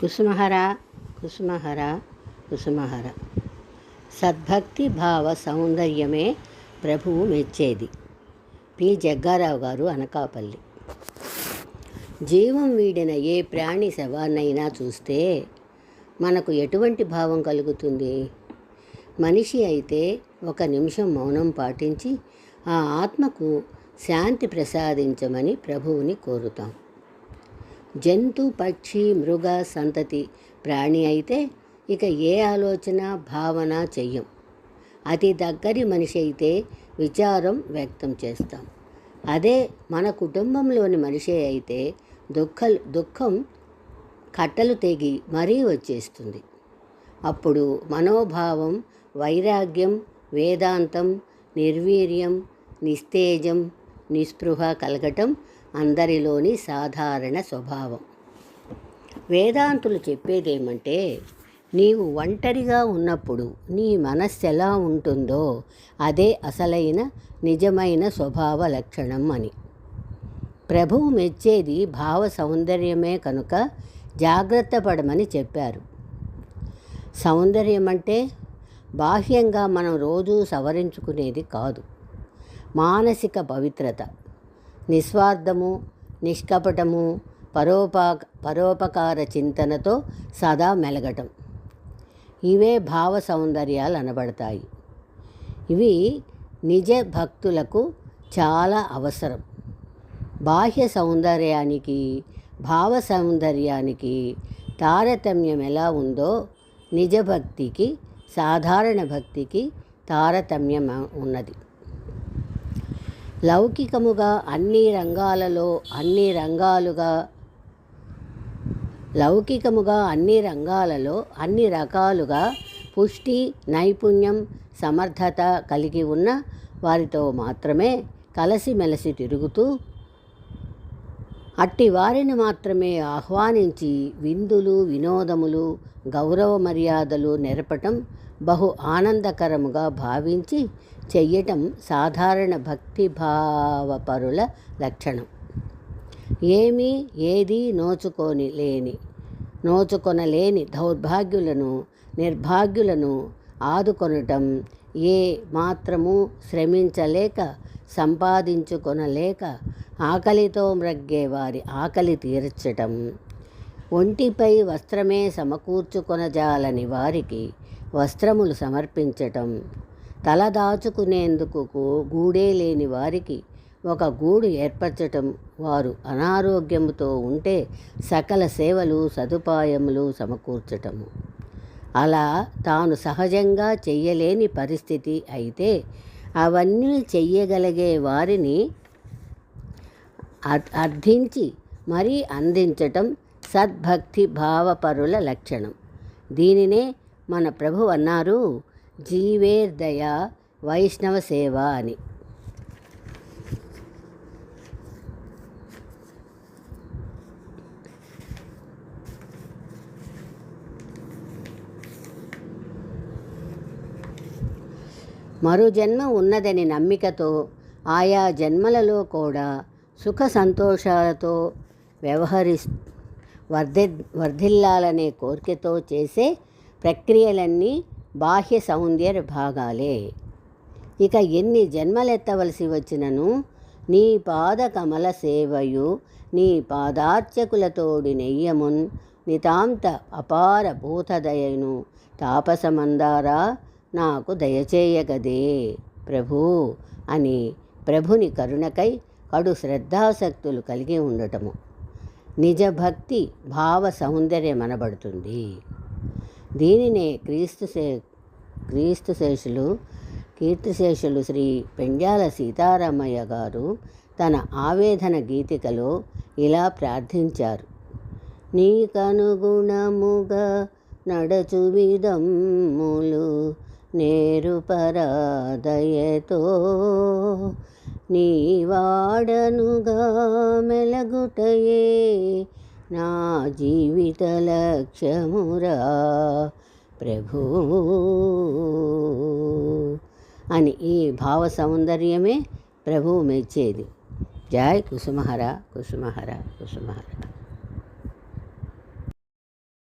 కుసుమహర కుసుమహర కుసుమహర. సద్భక్తి భావ సౌందర్యమే ప్రభువు మెచ్చేది. పి. జగ్గారావు గారు అనకాపల్లి. జీవం వీడిన ఏ ప్రాణి శవాన్నైనా చూస్తే మనకు ఎటువంటి భావం కలుగుతుంది? మనిషి అయితే ఒక నిమిషం మౌనం పాటించి ఆ ఆత్మకు శాంతి ప్రసాదించమని ప్రభువుని కోరుతాం. జంతు పక్షి మృగ సంతతి ప్రాణి అయితే ఇక ఏ ఆలోచన భావన చెయ్యం. అతి దగ్గరి మనిషి అయితే విచారం వ్యక్తం చేస్తాం. అదే మన కుటుంబంలోని మనిషి అయితే దుఃఖ దుఃఖం కట్టలు తెగి మరీ వచ్చేస్తుంది. అప్పుడు మనోభావం వైరాగ్యం వేదాంతం నిర్వీర్యం నిస్తేజం నిస్పృహ కలగటం అందరిలోని సాధారణ స్వభావం. వేదాంతులు చెప్పేదేమంటే నీవు ఒంటరిగా ఉన్నప్పుడు నీ మనస్సు ఎలా ఉంటుందో అదే అసలైన నిజమైన స్వభావ లక్షణం అని. ప్రభువు మెచ్చేది భావ సౌందర్యమే కనుక జాగ్రత్త పడమని చెప్పారు. సౌందర్యం అంటే బాహ్యంగా మనం రోజూ సవరించుకునేది కాదు. మానసిక పవిత్రత. నిస్వార్థము నిష్కపటము పరోపా పరోపకార చింతనతో సదా మెలగటం. ఇవే భావ సౌందర్యాలు అనబడతాయి. ఇవి నిజ భక్తులకు చాలా అవసరం. బాహ్య సౌందర్యానికి భావ సౌందర్యానికి తారతమ్యం ఎలా ఉందో నిజ భక్తికి సాధారణ భక్తికి తారతమ్యం ఉన్నది. లౌకికముగా అన్ని రంగాలలో అన్ని రంగాలుగా లౌకికముగా అన్ని రంగాలలో అన్ని రకాలుగా పుష్టి నైపుణ్యం సమర్థత కలిగి ఉన్న వారితో మాత్రమే కలిసిమెలిసి తిరుగుతూ అట్టి వారిని మాత్రమే ఆహ్వానించి విందులు వినోదములు గౌరవ మర్యాదలు నెరపటం బహు ఆనందకరముగా భావించి చెయ్యటం సాధారణ భక్తిభావపరుల లక్షణం. ఏమీ ఏదీ నోచుకొని లేని నోచుకొనలేని దౌర్భాగ్యులను నిర్భాగ్యులను ఆదుకొనటం ఏ మాత్రము శ్రమించలేక సంపాదించుకొనలేక ఆకలితో మ్రగ్గే వారి ఆకలి తీర్చటం. ఒంటిపై వస్త్రమే సమకూర్చుకొనజాలని వారికి వస్త్రములు సమర్పించటం. తల దాచుకునేందుకు గూడే లేని వారికి ఒక గూడు ఏర్పరచటం. వారు అనారోగ్యముతో ఉంటే సకల సేవలు సదుపాయములు సమకూర్చటము. అలా తాను సహజంగా చెయ్యలేని పరిస్థితి అయితే అవన్నీ చెయ్యగలిగే వారిని అర్థించి మరీ అందించటం సద్భక్తి భావపరుల లక్షణం. దీనినే మన ప్రభు అన్నారు జీవేర్దయ వైష్ణవ సేవ అని. మరో జన్మ ఉన్నదని నమ్మికతో ఆయా జన్మలలో కూడా సుఖ సంతోషాలతో వ్యవహరి వర్ధి వర్ధిల్లాలనే కోరికతో చేసే ప్రక్రియలన్నీ బాహ్య సౌందర్య భాగాలే. ఇక ఎన్ని జన్మలెత్తవలసి వచ్చినను నీ పాద కమల సేవయు నీ పాదార్చకులతోడి నెయ్యమున్ నితాంత అపార భూతదయను తాపసమందారా నాకు దయచేయగదే ప్రభు అని ప్రభుని కరుణకై కడు శ్రద్ధాశక్తులు కలిగి ఉండటము. నిజభక్తి భావ సౌందర్యం అనబడుతుంది. దీనినే క్రీస్తు శే క్రీస్తు శేషులు కీర్తిశేషులు శ్రీ పెండ్యాల సీతారామయ్య గారు తన ఆవేదన గీతికలో ఇలా ప్రార్థించారు. నీకనుగుణముగా నడచు విధములు నేరు పరాదయతో నీ వాడనుగా మెలగుటయే నా జీవిత లక్ష్యమురా ప్రభు. అని ఈ భావ సౌందర్యమే ప్రభువు మెచ్చేది. జై కుసుమహర కుసుమహర కుసుమహర.